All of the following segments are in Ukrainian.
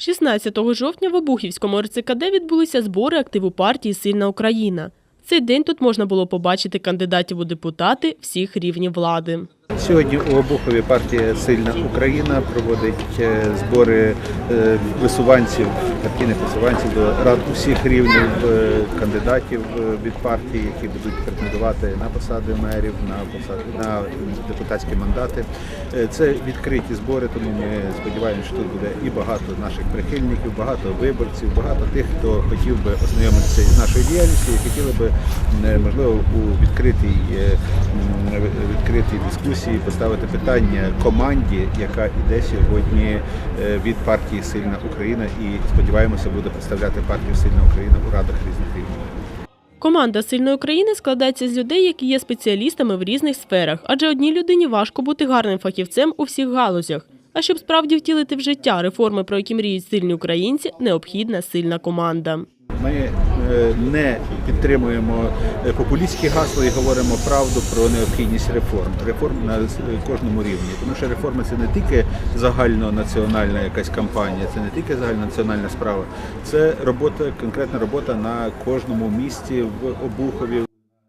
16 жовтня в Обухівському РЦКД відбулися збори активу партії Сильна Україна. Цей день тут можна було побачити кандидатів у депутати всіх рівнів влади. Сьогодні у Обухові партія Сильна Україна проводить е, збори е, висуванців, партійних висуванців до рад усіх рівнів е, кандидатів від партії, які будуть претендувати на посади мерів, на посади на депутатські мандати. Це відкриті збори, тому ми сподіваємося, що тут буде і багато наших прихильників, багато виборців, багато тих, хто хотів би ознайомитися із нашою діяльністю і хотіли би можливо у відкритій відкритій дискусії поставити питання команді, яка йде сьогодні е, від партії Сильна Україна і сподіваємося буде представляти партію Сильна Україна у радах різних рівнів. Команда Сильної України складається з людей, які є спеціалістами в різних сферах, адже одній людині важко бути гарним фахівцем у всіх галузях. А щоб справді втілити в життя реформи, про які мріють сильні українці, необхідна сильна команда. Ми не підтримуємо е, популістські гасла і говоримо правду про необхідність реформ. Реформ на е, кожному рівні. Тому що реформи це не тільки загальнонаціональна якась кампанія, це не тільки загальнонаціональна справа, це робота, конкретна робота на кожному місті в Обухові.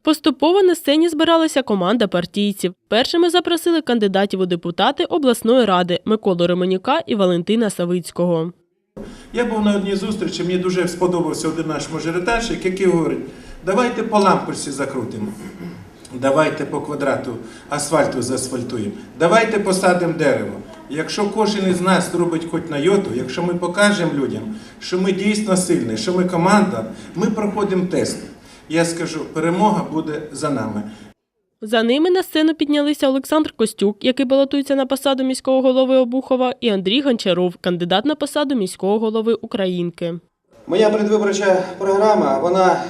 Поступово на сцені збиралася команда партійців. Першими запросили кандидатів у депутати обласної ради Миколу Ремонюка і Валентина Савицького. Я був на одній зустрічі, мені дуже сподобався один наш мажоритарщик, який говорить, давайте по лампочці закрутимо, давайте по квадрату асфальту заасфальтуємо, давайте посадимо дерево. Якщо кожен із нас робить хоч на йоту, якщо ми покажемо людям, що ми дійсно сильні, що ми команда, ми проходимо тест. Я скажу, перемога буде за нами. За ними на сцену піднялися Олександр Костюк, який балотується на посаду міського голови Обухова, і Андрій Гончаров, кандидат на посаду міського голови Українки. Моя предвиборча програма, вона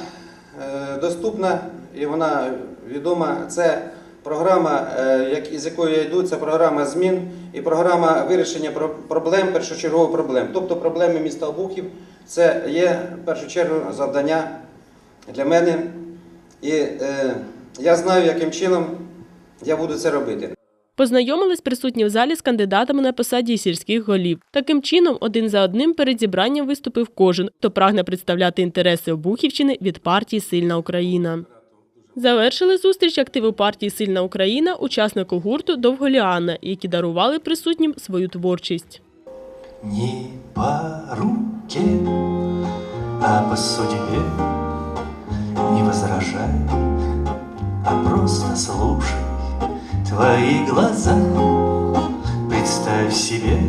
е, доступна і вона відома. Це програма, е, із якої я йду, це програма змін і програма вирішення проблем, першочергових проблем. Тобто проблеми міста Обухів це є в першу чергу завдання для мене. І е, я знаю, яким чином я буду це робити. Познайомились присутні в залі з кандидатами на посаді сільських голів. Таким чином, один за одним перед зібранням виступив кожен, хто прагне представляти інтереси Обухівщини від партії Сильна Україна. Завершили зустріч активи партії Сильна Україна учаснику гурту Довголіана, які дарували присутнім свою творчість. Не по руке, а по судьбе Не возражай, а просто слушай Твои глаза. Представь себе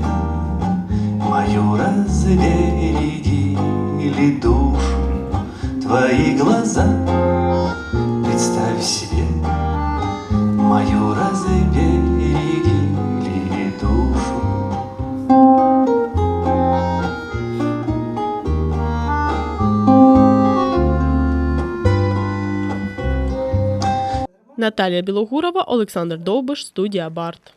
Мою разверили душу Твои глаза. Представь себе Наталія Білогурова, Олександр Довбиш, студія Барт.